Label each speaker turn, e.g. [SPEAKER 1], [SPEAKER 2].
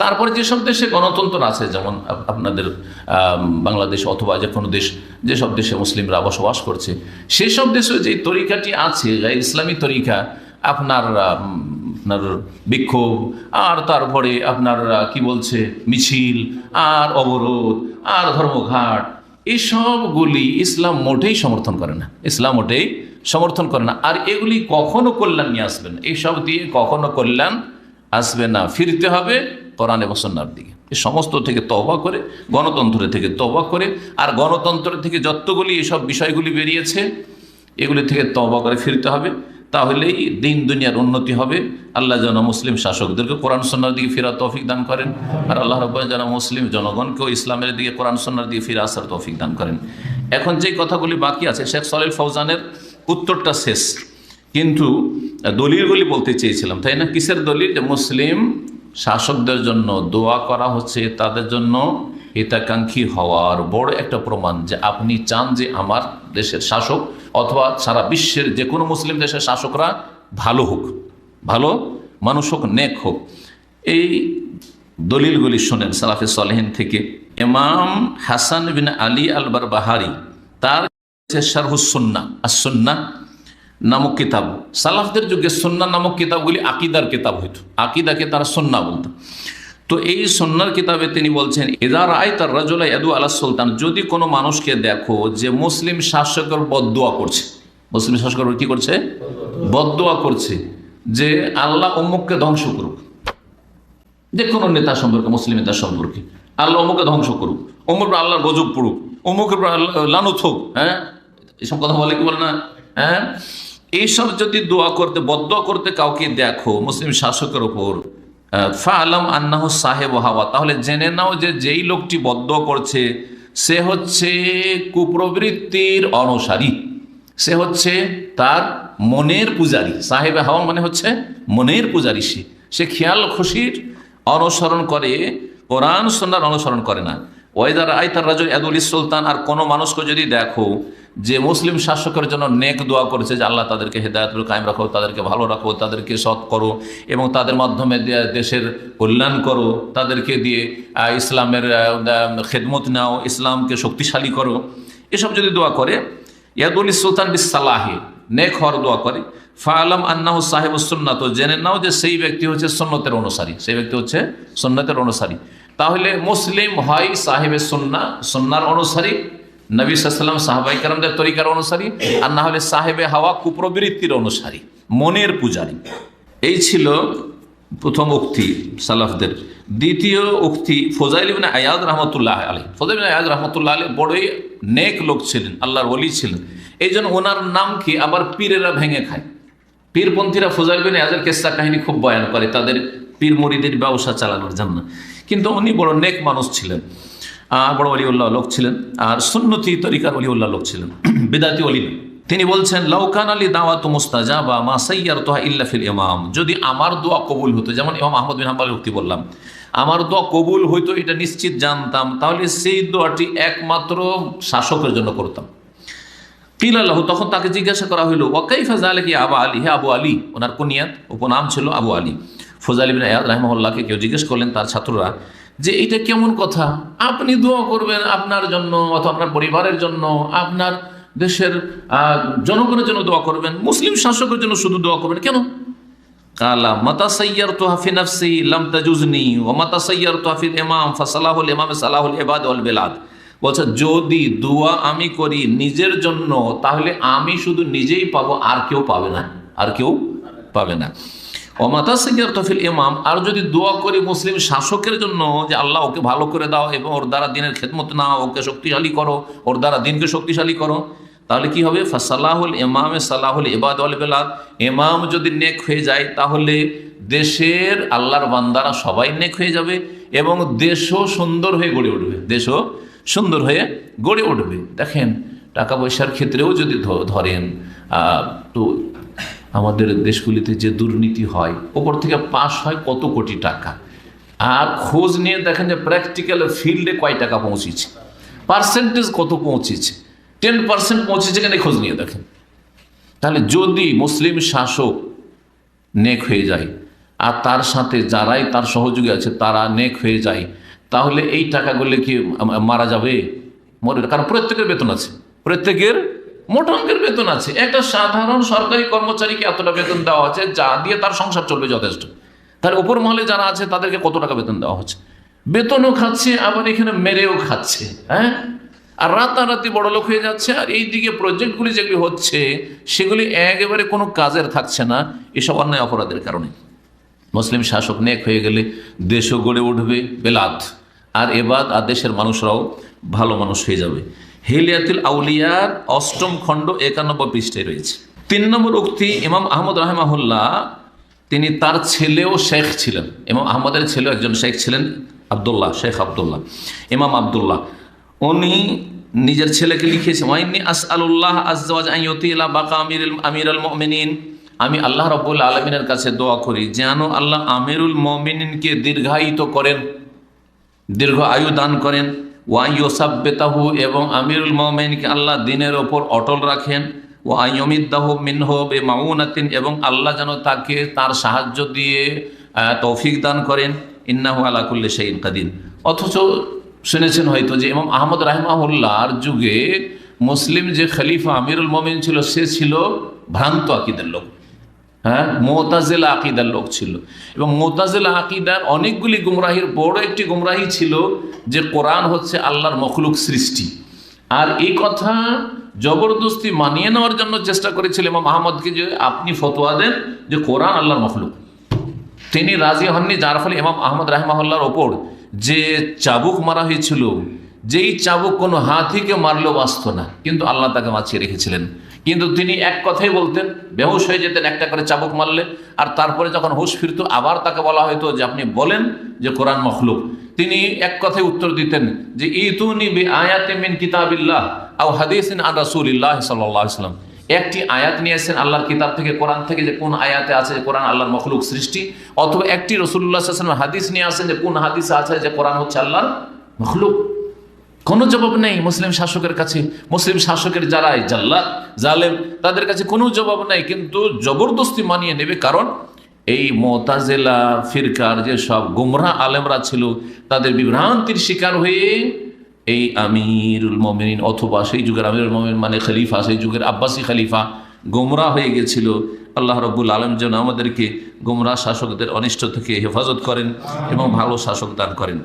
[SPEAKER 1] তারপরে যেসব দেশে গণতন্ত্র আছে, যেমন আপনাদের বাংলাদেশ অথবা যে কোনো দেশ, যেসব দেশে মুসলিমরা বসবাস করছে, সেসব দেশে যে তরিকাটি আছে ইসলামী তরিকা, আপনার আপনার বিক্ষোভ, আর তারপরে আপনার কি বলছে, মিছিল, আর অবরোধ, আর ধর্মঘাট, এসবগুলি ইসলাম মোটেই সমর্থন করে না। ইসলাম মোটেই সমর্থন করে না। আর এগুলি কখনো কল্যাণ নিয়ে আসবেন এইসব দিয়ে কখনো কল্যাণ আসবে না। ফিরতে হবে কোরআন এবং সন্ন্যার দিকে। এই সমস্ত থেকে তবা করে, গণতন্ত্র থেকে তবা করে, আর গণতন্ত্র থেকে যতগুলি এসব বিষয়গুলি বেরিয়েছে, এগুলি থেকে তবা করে ফিরতে হবে। তাহলেই দিন দুনিয়ার উন্নতি হবে। আল্লাহ যেন মুসলিম শাসকদেরকে কোরআন সন্ন্যার দিকে ফেরা তৌফিক দান করেন, আর আল্লাহ রব্বান যেন মুসলিম জনগণকেও ইসলামের দিকে কোরআন সন্ন্যার দিকে ফিরে আসার তৌফিক দান করেন। এখন যে কথাগুলি বাকি আছে, শেখ সলিল ফৌজানের উত্তরটা শেষ। কিন্তু দলিলগুলি বলতে চেয়েছিলাম, তাই না? কিসের দলিল? যে মুসলিম শাসকদের জন্য দোয়া করা হচ্ছে, তাদের জন্য হিতাকাঙ্ক্ষী হওয়ার বড় একটা প্রমাণ যে আপনি চান যে আমার দেশের শাসক অথবা সারা বিশ্বের যে কোনো মুসলিম দেশের শাসকরা ভালো হোক, ভালো মানুষ হোক, নেক হোক। এই দলিলগুলি শোনেন সালাফে সলেহিন থেকে। ইমাম হাসান বিন আলী আলবার বাহারি তার শারহুসন্না আসন্না নামক কিতাব। সালাফদের যুগে সন্না নামক কিতাবগুলি আকিদার কিতাব হইতো। আকিদাকে তারা সন্না বলতো। তো এই সন্ন্যার কিতাবে তিনি বলছেন এদার আয় তার রাজুল্লাহ ইয়াদু আল্লাহ সুলতান যদি কোনো মানুষকে দেখো যে মুসলিম শাসকের বদোয়া করছে। মুসলিম শাসকের কি করছে? বদোয়া করছে যে আল্লাহ অমুককে ধ্বংস করুক। যে কোনো নেতা সম্পর্কে, মুসলিম নেতা সম্পর্কে। আল্লাহ অমুকে ধ্বংস করুক। অমুক আল্লাহর গজব পড়ুক। অমুকের লানত হোক হ্যাঁ? এসব কথা বলে কি বলে না? হ্যাঁ? এইসব যদি দোয়া করতে বদ্ধ করতে কাউকে দেখো, মুসলিম শাসকের ওপর ফা আলম আন্নাহ সাহেব হাওয়া, তাহলে জেনে নাও যে যেই লোকটি বদ্ধ করছে, সে হচ্ছে কুপ্রবৃত্তির অনুসারী। সে হচ্ছে তার মনের পূজারী। সাহেব হাওয়া মানে হচ্ছে মনের পূজারী সে। সে খেয়াল খুশির অনুসরণ করে, কোরআন সন্ন্যার অনুসরণ করে না। ওয়েদার আয়তার রাজু এদুল সুলতান আর কোনো মানুষকে যদি দেখো যে মুসলিম শাসকের জন্য নেক দোয়া করেছে যে আল্লাহ তাদেরকে হেদায়ত কায়েম রাখো, তাদেরকে ভালো রাখো, তাদেরকে সৎ করো এবং তাদের মাধ্যমে দেশের কল্যাণ করো, তাদেরকে দিয়ে ইসলামের খেদমত নাও, ইসলামকে শক্তিশালী করো। এসব যদি দোয়া করে, ইয়াদুল সুলতান বিস সালাহি নেক হওয়ার দোয়া করে, ফালাম আন্নাহ সাহেব সুন্না তো জেনে নাও যে সেই ব্যক্তি হচ্ছে সন্ন্যতের অনুসারী, সেই ব্যক্তি হচ্ছে সন্ন্যতের অনুসারী। তাহলে মুসলিম হয় সাহেবের সন্না সন্ন্যার অনুসারী নবী সাল্লাম সাহাবাই কারামদের তরিকার অনুসারী, আর না হলে সাহেবে হাওয়া কুপ্রবৃত্তির অনুসারী, মনের পূজারী। এই ছিল প্রথম উক্তি সালাফদের। দ্বিতীয় উক্তি ফোজাইল ইবিন আয়াদ রহমতুল্লাহ আলী ফোজাইল ইবিন আয়াদ রহমতুল্লাহ আলী বড়ই নেক লোক ছিলেন, আল্লাহর ওলি ছিলেন। এই জন্য ওনার নাম কি আবার পীরেরা ভেঙে খায়। পীরপন্থীরা ফোজাইল বিন আয়াজের কেসা কাহিনী খুব বয়ান করে, তাদের পীর মরিদের ব্যবসা চালানোর জন্য। কিন্তু উনি বড় নেক মানুষ ছিলেন। বড় অলিউল্লাহ লোক ছিলেন, আর সুন্নতি তরিকার অলিউল্লাহ লোক ছিলেন, বেদাতি অলি তিনি বলছেন লাউকান আলী দাওয়াত মুস্তাজা বা মা সাইয়ার তোহা ইল্লাফিল ইমাম। যদি আমার দোয়া কবুল হতো, যেমন ইমাম আহমদ বিন হাম্বাল উক্তি বললাম, আমার দোয়া কবুল হইতো, এটা নিশ্চিত জানতাম, তাহলে সেই দোয়াটি একমাত্র শাসকের জন্য করতাম। কিল আল্লাহ, তখন তাকে জিজ্ঞাসা করা হইল ওয়াকাই ফাজা আলী কি আবু আলী? হে আবু আলী, ওনার কুনিয়াত, উপনাম ছিল আবু আলী। ফজাল বিন আয়াদ রাহমহল্লাহকে কেউ জিজ্ঞেস করলেন, তার ছাত্ররা যে এটা কেমন কথা? আপনি দোয়া করবেন আপনার জন্য অথবা আপনার পরিবারের জন্য, আপনার দেশের জনগণের জন্য দোয়া করবেন, মুসলিম শাসকের জন্য শুধু দোয়া করবেন। কেন? মাতা ও মাতা সালাহুল ইবাদ ওয়াল বেলাদ। বলছে, যদি দোয়া আমি করি নিজের জন্য, তাহলে আমি শুধু নিজেই পাবো, আর কেউ পাবে না, আর কেউ পাবে না। অমাতা সিঙ্গার তফিল ইমাম, আর যদি দোয়া করি মুসলিম শাসকের জন্য যে আল্লাহ ওকে ভালো করে দাও এবং ওর দ্বারা দিনের খেদমত নাও, ওকে শক্তিশালী করো, ওর দ্বারা দিনকে শক্তিশালী করো, তাহলে কি হবে? ফাসালাহুল ইমামে সালাহুল ইবাদ বেলাদ। ইমাম যদি নেক হয়ে যায়, তাহলে দেশের আল্লাহর বান্দারা সবাই নেক হয়ে যাবে এবং দেশও সুন্দর হয়ে গড়ে উঠবে। দেশও সুন্দর হয়ে গড়ে উঠবে। দেখেন, টাকা পয়সার ক্ষেত্রেও যদি ধরেন তো আমাদের দেশগুলিতে যে দুর্নীতি হয়, ওপর থেকে পাস হয় কত কোটি টাকা। আর খোঁজ নিয়ে দেখেন যে প্র্যাকটিক্যাল ফিল্ডে কয় টাকা পৌঁছেছে। পার্সেন্টেজ কত পৌঁছেছে? টেন পার্সেন্ট পৌঁছেছে কেন খোঁজ নিয়ে দেখেন। তাহলে যদি মুসলিম শাসক নেক হয়ে যায়, আর তার সাথে যারাই তার সহযোগী আছে, তারা নেক হয়ে যায়, তাহলে এই টাকাগুলো কি মারা যাবে? মরে কারণ প্রত্যেকের বেতন আছে। প্রত্যেকের মোটা অঙ্কের বেতন আছে। একটা সাধারণ সরকারি কর্মচারীকে এতটা বেতন দেওয়া হচ্ছে, যা দিয়ে তার সংসার চলবে যথেষ্ট। তার উপর মহলে যারা আছে, তাদেরকে কত টাকা বেতন দেওয়া হচ্ছে? বেতনও খাচ্ছে, আবার এখানে মেরেও খাচ্ছে হ্যাঁ? আর রাতারাতি বড় লোক হয়ে যাচ্ছে, আর এই দিকে প্রজেক্টগুলি যেগুলি হচ্ছে, সেগুলি একেবারে কোনো কাজের থাকছে না, এসব অন্যায় অপরাধের কারণে। মুসলিম শাসক নেক হয়ে গেলে দেশও গড়ে উঠবে, বেলাত। আর এবাদ, আর দেশের মানুষরাও ভালো মানুষ হয়ে যাবে। হেলিয়াতুল আউলিয়ার অষ্টম খণ্ড একানব্বই পৃষ্ঠায় রয়েছে। তিন নম্বর উক্তি ইমাম আহমদ রাহমাহুল্লাহ, তিনি তার ছেলেও শেখ ছিলেন। ইমাম আহমদের ছেলেও একজন শেখ ছিলেন, আবদুল্লাহ, শেখ আবদুল্লাহ, ইমাম আবদুল্লাহ। উনি নিজের ছেলেকে লিখেছে ওয়াইনি আস আল্লাহ আজওয়াজ আইয়তিলা বাকা আমির আমির আল মমিনিন। আমি আল্লাহ রব্বুল আলমিনের কাছে দোয়া করি, যেন আল্লাহ আমিরুল মমিনকে দীর্ঘায়িত করেন, দীর্ঘ আয়ু দান করেন। ওয়াইসাব্বেতাহু এবং আমিরুল মমিনকে আল্লাহ দিনের ওপর অটল রাখেন। ও আইয়মিদ্দাহু মিনহ বে মাউনাতিন এবং আল্লাহ যেন তাকে তার সাহায্য দিয়ে তৌফিক দান করেন। ইন্নাহু আলা কুল্লি শাইইন কাদির। অথচ শুনেছেন হয়তো যে ইমাম আহমদ রাহমাহুল্লাহর যুগে মুসলিম যে খলিফা আমিরুল মমিন ছিল, সে ছিল ভ্রান্ত আকিদের লোক। হ্যাঁ? মোতাজেলা আকিদার লোক ছিল। এবং মোতাজেলা আকিদার অনেকগুলি গুমরাহির, বড় একটি গুমরাহি ছিল যে কোরআন হচ্ছে আল্লাহর মখলুক সৃষ্টি। আর এই কথা জবরদস্তি মানিয়ে নেওয়ার জন্য চেষ্টা করেছিল ইমাম আহমদকে যে আপনি ফতোয়া দেন যে কোরআন আল্লাহর মখলুক। তিনি রাজি হননি, যার ফলে ইমাম আহমদ রাহমাহুল্লাহর ওপর যে চাবুক মারা হয়েছিল, যেই চাবুক কোনো হাতিকে মারলেও বাঁচত না, কিন্তু আল্লাহ তাকে বাঁচিয়ে রেখেছিলেন। কিন্তু তিনি এক কথাই বলতেন, বেহুশ হয়ে যেতেন, একটা করে চাবুক মারলে। আর তারপরে যখন হুশ ফিরত, আবার তাকে বলা হতো যে, আপনি বলেন যে, কোরআন মখলুক। তিনি এক কথায় উত্তর দিতেন যে, ইতুনি বি আয়াতে মিন কিতাবিল্লাহ আও হাদিসিন আন রাসূলিল্লাহ ওয়াসাল্লাম। একটি আয়াত নিয়ে নিয়েছেন আল্লাহর কিতাব থেকে, কোরআন থেকে, যে কোন আয়াতে আছে যে কোরআন আল্লাহর মখলুক সৃষ্টি, অথবা একটি রসুল্লাহ সাল্লাম হাদিস নিয়ে আসেন যে, কোন হাদিসে আছে যে, কোরআন হচ্ছে আল্লাহর মখলুক। কোনো জবাব নেই মুসলিম শাসকের কাছে। মুসলিম শাসকের যারা জাল্লাদ, জালেম, তাদের কাছে কোনো জবাব নেই। কিন্তু জবরদস্তি মানিয়ে নেবে কারণ এই মোতাজেলা, ফিরকার যে সব গুমরা আলেমরা ছিল, তাদের বিভ্রান্তির শিকার হয়ে এই আমিরুল মমিন অথবা সেই যুগের আমিরুল মমিন মানে খলিফা, সেই যুগের আব্বাসী খলিফা গোমরা হয়ে গেছিল। আল্লাহ রব্বুল আলম যেন আমাদেরকে গোমরা শাসকদের অনিষ্ট থেকে হেফাজত করেন এবং ভালো শাসক দান করেন।